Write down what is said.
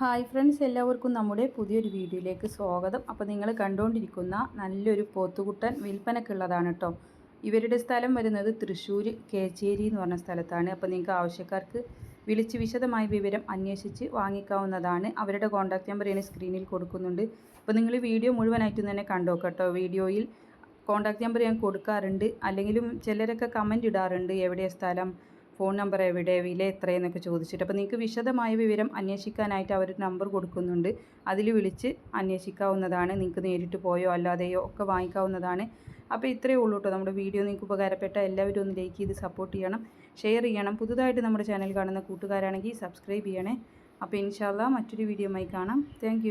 Hi friends എല്ലാവർക്കും നമ്മുടെ പുതിയൊരു വീഡിയോയിലേക്ക് സ്വാഗതം. അപ്പോൾ നിങ്ങൾ കണ്ടുകൊണ്ടിരിക്കുന്ന നല്ലൊരു പോത്തുകുട്ടൻ വിൽപ്പനക്കുള്ളതാണ് കേട്ടോ. ഇവരുടെ സ്ഥലം വരുന്നത് തൃശ്ശൂർ കേച്ചേരി എന്ന് പറഞ്ഞ സ്ഥലത്താണ്. അപ്പോൾ നിങ്ങൾക്ക് ആവശ്യക്കാർക്ക് വിളിച്ച് വിശദമായ വിവരം അന്വേഷിച്ച് വാങ്ങിക്കാവുന്നതാണ്. അവരുടെ കോൺടാക്റ്റ് നമ്പർ ഞാൻ സ്ക്രീനിൽ കൊടുക്കുന്നുണ്ട്. അപ്പോൾ നിങ്ങൾ വീഡിയോ മുഴുവനായിട്ടും തന്നെ കണ്ടോക്കട്ടോ വീഡിയോയിൽ കോൺടാക്റ്റ് നമ്പർ ഞാൻ കൊടുക്കാറുണ്ട്. അല്ലെങ്കിലും ചിലരൊക്കെ കമന്റ് ഇടാറുണ്ട്. എവിടെയാണ് സ്ഥലം? ഫോൺ നമ്പർ എവിടെ വില എത്രയെന്നൊക്കെ ചോദിച്ചിട്ട്. അപ്പോൾ നിങ്ങൾക്ക് വിശദമായ വിവരം അന്വേഷിക്കാനായിട്ട് അവർ നമ്പർ കൊടുക്കുന്നുണ്ട്. അതിൽ വിളിച്ച് അന്വേഷിക്കാവുന്നതാണ്. നിങ്ങൾക്ക് നേരിട്ട് പോയോ അല്ലാതെയോ ഒക്കെ വാങ്ങിക്കാവുന്നതാണ്. അപ്പോൾ ഇത്രയേ ഉള്ളൂ കേട്ടോ. നമ്മുടെ വീഡിയോ നിങ്ങൾക്ക് ഉപകാരപ്പെട്ട എല്ലാവരും ഒന്ന് ലൈക്ക് ചെയ്ത് സപ്പോർട്ട് ചെയ്യണം ഷെയർ ചെയ്യണം. പുതുതായിട്ട് നമ്മുടെ ചാനൽ കാണുന്ന കൂട്ടുകാരാണെങ്കിൽ സബ്സ്ക്രൈബ് ചെയ്യണേ. അപ്പോൾ ഇൻഷാല്ല മറ്റൊരു വീഡിയോയുമായി കാണാം. താങ്ക്